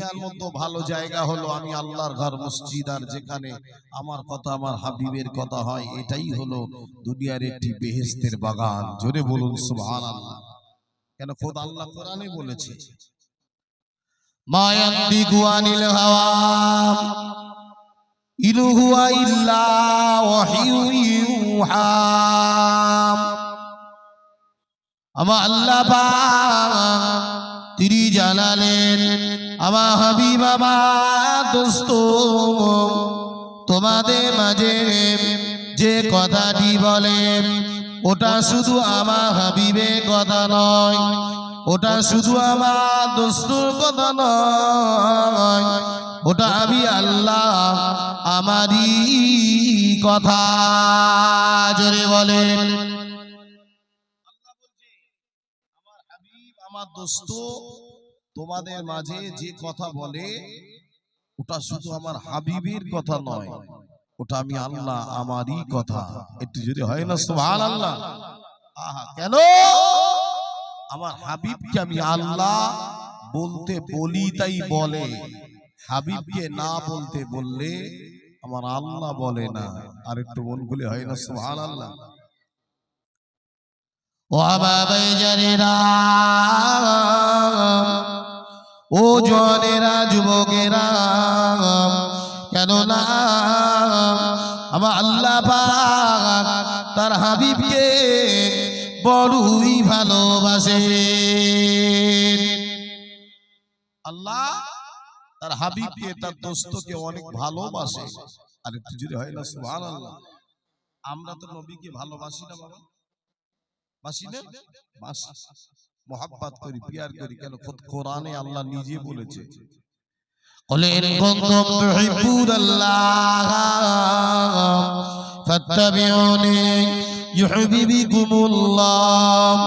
দুনিয়ার মধ্যে ভালো জায়গা হলো আমি আল্লাহর ঘর, মসজিদ, আর যেখানে আমার কথা, আমার হাবিবের কথা হয়, এটাই হলো দুনিয়ার একটি বেহেস্তের বাগান। জোরে বলুন সুবহান আল্লাহ কেন খোদ আল্লাহ কোরআনে বলেছে? আমার আল্লাহ তিনি জানালেন আমার হাবিব আমার দোস্ত, তোমাদের মাঝে যে কথাটি বলে, ওটা শুধু আমার হাবিবের কথা নয়, ওটা শুধু আমার দোস্তুর কথা নয়, ওটা আমি আল্লাহ আমারই কথা। জোরে বলেন। আমার হাবিব, আমার দোস্ত তোমাদের মাঝে যে কথা বলে ওটা শুধু আমার হাবিবের কথা নয় ওটা আমি আল্লাহ আমারই কথা। একটু যদি হয় না সুবহান আল্লাহ আহা কেন? আমার হাবিবকে আমি আল্লাহ বলতে বলি তাই বলে। হাবিবকে না বলতে বললে আমার আল্লাহ বলে না। আর একটু মন খুলে হয় না সুবহান আল্লাহ ও জানেরা ও জনেরা যুবকেরা কেন না আমার আল্লাহ পাক তার হাবিবকে বড়ই ভালোবাসে আল্লাহ তার হাবিবকে, তার দোস্তকে অনেক ভালোবাসে। আর একটু যদি হয় না, সুবহানাল্লাহ। আমরা তো নবীকে ভালোবাসি না বাবা। বাসি না? বাসি। মোহাব্বত করি পিয়ার করি কেন খোদ কোরআনে আল্লাহ নিজে বলেছে قل إن كنتم تحبون الله فاتبعوني يحببكم الله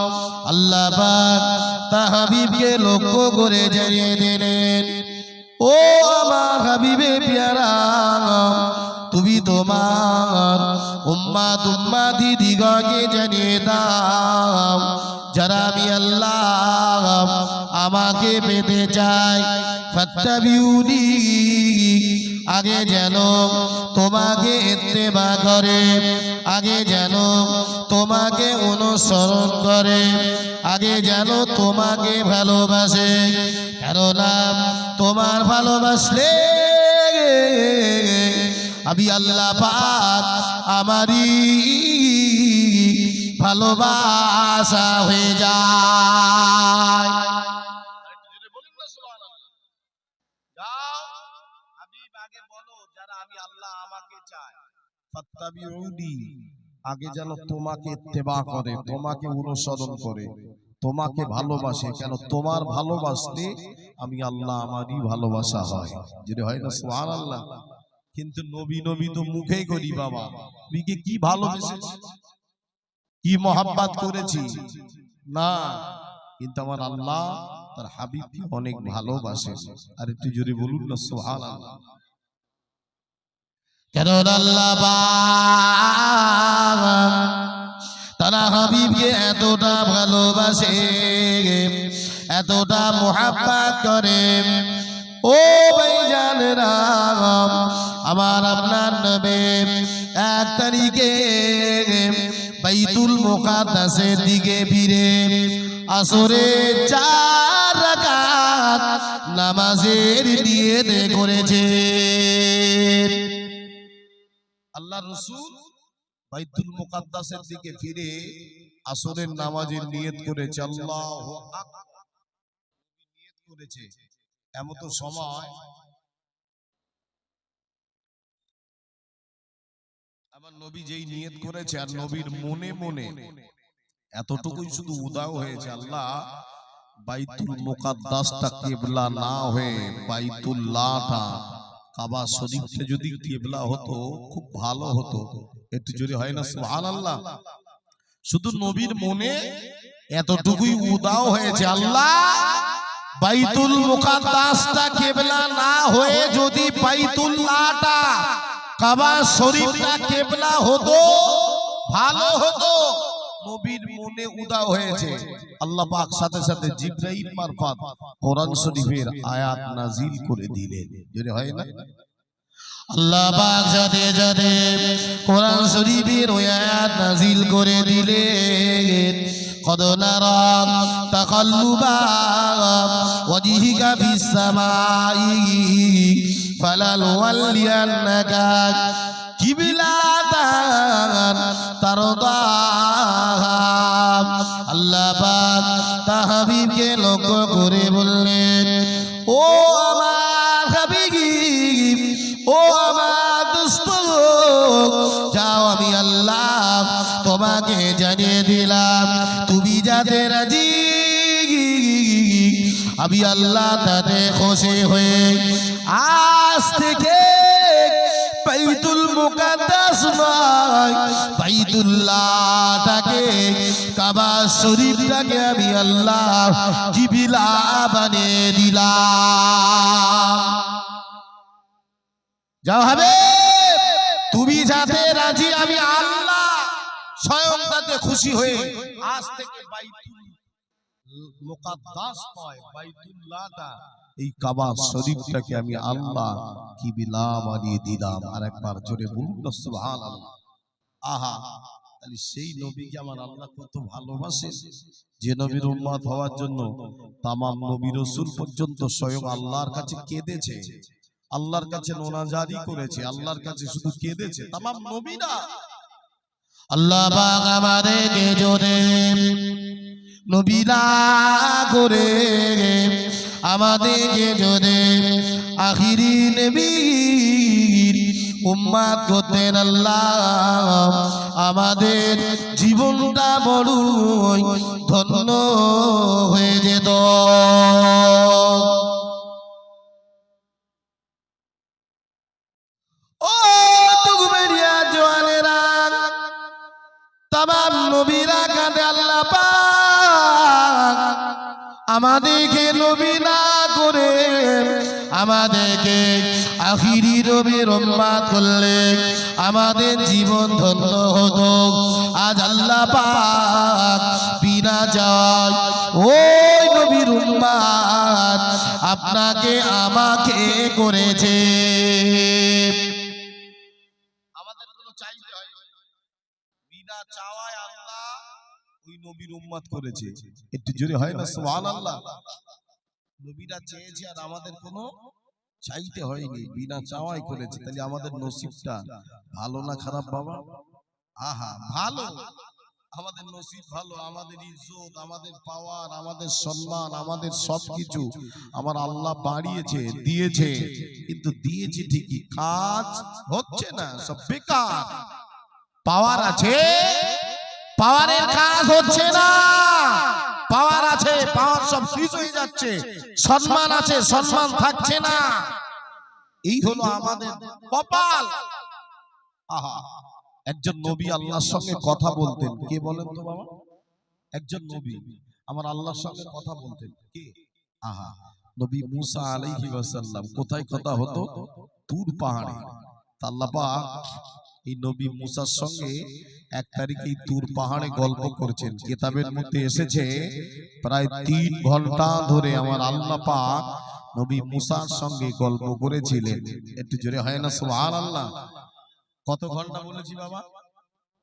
আল্লাহ পাক তার হাবিবকে লক্ষ্য করে জানিয়ে দিলেন ও আমার হাবিবে পেয়ারা তুমি তোমার উম্মা তুম্মা দিদিগকে জানিয়ে দাও যারা আমি আল্লাহ আমাকে পেতে চাই, ফাত্তাবিউনি, আগে যেন তোমাকে ইত্তেবা করে, আগে যেন তোমাকে অনুসরণ করে, আগে যেন তোমাকে ভালোবাসে। কেননা তোমার ভালোবাসলে আমি আল্লাহ পাক আমারই ভালোবাসা হয়ে যায়। আগে বলো যারা আমি আল্লাহ আমাকে চাই ফাত্তাবিউনি আগে যেন তোমাকে ইত্তেবা করে তোমাকে অনুসরণ করে তোমাকে ভালোবাসে। কেন তোমার ভালোবাসলে আমি আল্লাহ আমারই ভালোবাসা হয়। যদি হয় না সুবহানাল্লাহ? কিন্তু নবী নবী তো মুখেই করি বাবা। নবীকে কি ভালোবেসেছি? কি মহাব্বাত করেছি? না, কিন্তু আমার আল্লাহ তার হাবিবকে অনেক ভালোবাসে আর একটু জোরে বলুন না আল্লাহ তারা হাবিবকে এতটা ভালোবাসে, এতটা মোহাব্বত করে। ও ভাই জানেরা আমার আপনার নবে, এক তারিখে বাইতুল মুকাদ্দাসের দিকে ফিরে। আসরে চার রাকাত নামাজের নিয়ত করেছে। আল্লাহ রসুল বাইতুল মুকাদ্দাসের দিকে ফিরে আসরের নামাজের নিয়ত করেছে। আল্লাহ নিয়ত করেছে। এমন তো সময় আমার নবী যেই নিয়ত করেছে আর নবীর মনে মনে এতটুকুই শুধু উদাও হয়েছে আল্লাহ। বাইতুল মুকাদ্দাসটা কিবলা না হয়ে বাইতুল্লাহটা কাবা শরীফটা যদি কিবলা হতো খুব ভালো হতো। একটু যদি হয় না সুবহানাল্লাহ। শুধু নবীর মনে এতটুকুই উদাও হয়েছে আল্লাহ। বাইতুল মুকাদ্দাসটা কেবলা না হয়ে যদি বাইতুল্লাহটা কাবা শরীফটা কেবলা হতো ভালো হতো নবীর মনে উদা হয়েছে আল্লাহ পাক সাথে সাথে জিব্রাইল মারফত কোরআন শরীফের আয়াত নাজিল করে দিলেন যদি হয় না আল্লাহ পাক সাথে সাথে কোরআন শরীফের ওই আয়াত নাজিল করে দিলেন قد نرى تقلب وجهك في السماء فلنولينك قبلة ترضاها আল্লাহ পাক তাহাবিবকে লক্ষ্য করে বললেন ও আমার হাবিব ও আমার দোস্ত যাও আমি আল্লাহ তোমাকে জানিয়ে দিলাম তুমি যাতে রাজি আমি আল্লাহ তাতে খুশি হয়ে আজ থেকে বাইতুল মুকাদ্দাস নয়, বাইতুল্লাহটাকে, কাবা শরীফটাকে আমি আল্লাহ কিবিলা বানিয়ে দিলাম। যাও হবে তুমি যাতে রাজি, আমি আল্লাহ স্বয়ং তাতে খুশি হয়ে আজ থেকে বাইতুল মুকাদ্দাস নয়, বাইতুল্লাহটা এই কাবা শরীফটাকে আমি আল্লাহ কি বিলা বানিয়ে দিলাম। আর একবার জোরে বলুন সুবহানাল্লাহ। আহা, তাহলে সেই নবীকে আমার আল্লাহ কত ভালোবাসে। যে নবীর উম্মত হওয়ার জন্য তামাম নবী রসুল পর্যন্ত স্বয়ং আল্লাহর কাছে কেঁদেছে। আল্লাহর কাছে নোনাজারি করেছে, আল্লাহর কাছে শুধু কেঁদেছে, তামাম নবীরা। আল্লাহ পাক আমাদেরকে জোরে নবীরা করে আমাদেরকে জোরে আখিরি নবীর উম্মাদ করতেন আল্লাহ, আমাদের জীবনটা বড়ই ধন্য হয়ে যেত। পাক। আমাদেরকে নবী না করে আমাদেরকে আখিরি নবীর উম্মাত করলে আমাদের জীবন ধন্য হতো। আজ আল্লাহ পাক বিনা যায়। ওই নবীর উম্মাত আপনাকে আমাকে করেছে। হয় আল্লাহ করেছে। একটু জোরে হয় না? সুবহানাল্লাহ। নবীরা চেয়েছে আর আমাদের কোনো চাইতে হয়নি। বিনা চাওয়াই করেছে। তাহলে আমাদের নসিবটা ভালো না খারাপ বাবা? আহা ভালো। আমাদের নসিব ভালো। আমাদের ইজ্জত আমাদের পাওয়ার আমাদের সম্মান আমাদের সবকিছু আমার আল্লাহ বাড়িয়েছে দিয়েছে। কিন্তু দিয়েছে ঠিকই। কাজ হচ্ছে না। সব বেকার। পাওয়ার আছে? পাওয়ারের কাজ হচ্ছে না। হয়ে যাচ্ছে। সম্মান আছে সম্মান থাকছে না। এই হলো আমাদের কপাল। আহা। একজন নবী আল্লাহর সঙ্গে কথা বলতেন। কে বলেন তো বাবা? একজন নবী। আমার আল্লাহর সঙ্গে কথা বলতেন। কে? আহা। নবী মুসা আলাইহি ওয়াসাল্লাম কোথায় কথা হতো? তুর পাহাড়ে। আল্লাহ পাক এই নবী মুসার সঙ্গে এক তারিখে তুর পাহাড়ে গল্প করছেন। কিতাবের মধ্যে এসেছে, প্রায় তিন ঘণ্টা ধরে আমার আল্লাহ পাক নবী মুসার সঙ্গে গল্প করেছিলেন। একটু জোরে হয় না, সুবহানাল্লাহ। কত ঘণ্টা বলেছি বাবা?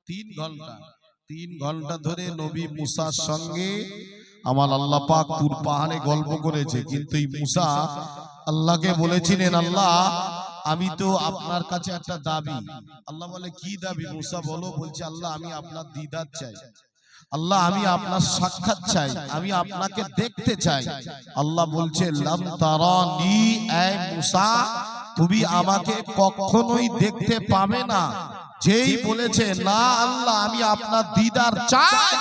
তিন ঘণ্টা। তিন ঘণ্টা ধরে নবী মুসার সঙ্গে আমার আল্লাহ পাক তুর পাহাড়ে গল্প করেছে। কিন্তু এই মুসা আল্লাহকে বলেছিলেন, আল্লাহ আমি তো আপনার কাছে একটা দাবি। আল্লাহ বলে কি দাবি মুসা বলো বলছে আল্লাহ আমি আপনার দিদার চাই। আল্লাহ আমি আপনার সাক্ষাৎ চাই। আমি আপনাকে দেখতে চাই। আল্লাহ বলছে লাম তারানি এ মুসা তুমি আমাকে কখনোই দেখতে পাবে না। যেই বলেছে না আল্লাহ আমি আপনার দিদার চাই।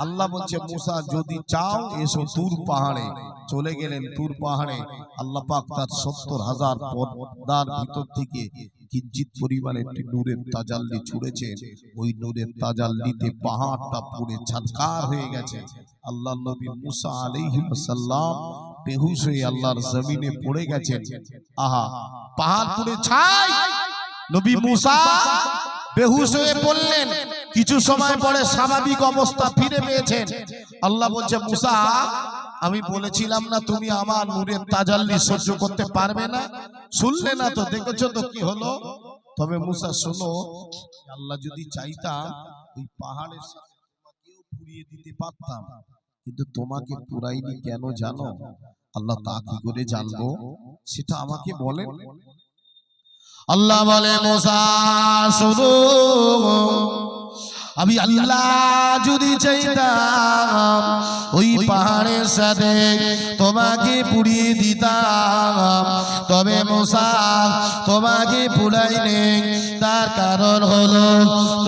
আল্লাহ বলছে, মুসা, যদি চাও এসো তুর পাহাড়ে। চলে গেলেন তুর পাহাড়ে। আল্লাহ পাক তার সত্তর হাজার পর্দার ভিতর থেকে কিঞ্চিত পরিমাণে একটি নূরের তাজাল্লি ওই নূরের তাজাল্লিতে পাহাড়টা ছারকার হয়ে গেছে। আল্লাহ নবী মুসা বেহুশ হয়ে আল্লাহর জমিনে পড়ে গেছেন। আহা, পাহাড় পুড়ে ছাই! নবী মুসা বেহুশ হয়ে পড়লেন। কিছু সময় পরে স্বাভাবিক অবস্থা ফিরে পেয়েছেন। আল্লাহ বলছে, মুসা, আমি বলেছিলাম না তুমি আমার নূরের তাজাল্লি সহ্য করতে পারবে না। শুনলে না তো, দেখেছ তো কি হলো? তবে মুসা, শোনো, আল্লাহ যদি চাইতাম ওই পাহাড়ের সাথে পুড়িয়ে দিতে পারতাম। কিন্তু তোমাকে পুরাইনি কেন জানো? আল্লাহ তা কি করে জানব? সেটা আমাকে বলেন। আল্লাহ বলে, মোসা, শুনো আমি আল্লাহ যদি চাইতাম ওই পাহাড়ের সাথে তোমাকে পুড়িয়ে দিতাম। তবে মোসা তোমাকে পুড়াই নেই তার কারণ হলো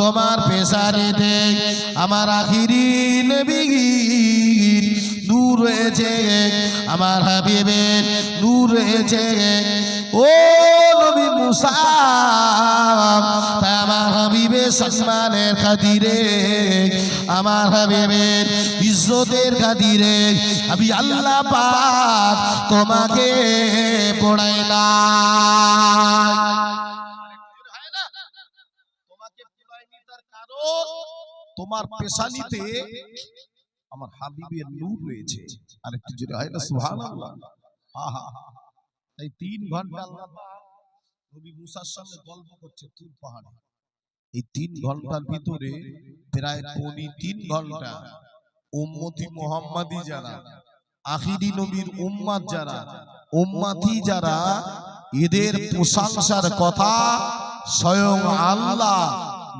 তোমার পেশারিতে আমার আখিরি নবী নূর রয়েছে। আমার হাবিবের নূর রয়েছে। ও নবী মুসা সম্মানের খাতিরে, আমার হাবিবের ইজ্জতের খাতিরে আমি আল্লাহ পাক তোমাকে পড়াই না। তোমার পেশানিতে আমার হাবিবের নূর রয়েছে। আর একটু জোরে হয় না আহা তাই তিন ঘণ্টা আল্লাহ নবী মুসার সঙ্গে গল্প করছে তুর পাহাড়ে। এই তিন ঘণ্টার ভিতরে প্রায় পৌনি তিন ঘণ্টা উম্মতি মোহাম্মদি যারা, আখিরি নবীর উম্মাদ যারা, উম্মাতি যারা, এদের প্রশংসার কথা স্বয়ং আল্লাহ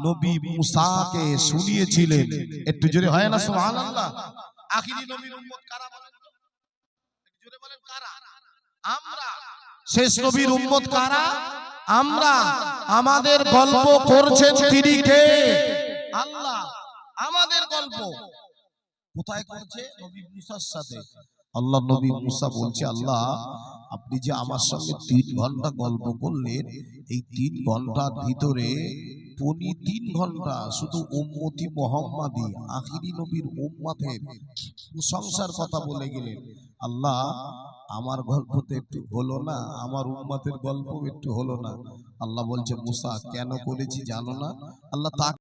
নবী মুসাকে শুনিয়েছিলেন। একটু জোরে হয় না, সুবহানাল্লাহ? আখিরি নবীর উম্মত কারা বলেন? জোরে বলেন কারা? আমরা। শেষ নবীর উম্মত কারা? আমরা আমাদের গল্প করছেন তিনি আল্লাহ। আমাদের গল্প। কোথায় করছে? নবী মুসার সাথে। আল্লাহ নবী মুসা বলছে, আল্লাহ, আপনি যে আমার সঙ্গে তিন ঘণ্টা গল্প করলেন, এই তিন ঘণ্টার ভিতরে পনি তিন ঘণ্টা শুধু উম্মতি মোহাম্মদী, আখিরি নবীর উম্মাতের প্রশংসার কথা বলে গেলেন। আল্লাহ আমার গল্প তো একটু হলো না, আমার উম্মাতের গল্প একটু হলো না। আল্লাহ বলছে, মুসা, কেন করেছি জানো না? আল্লাহ তা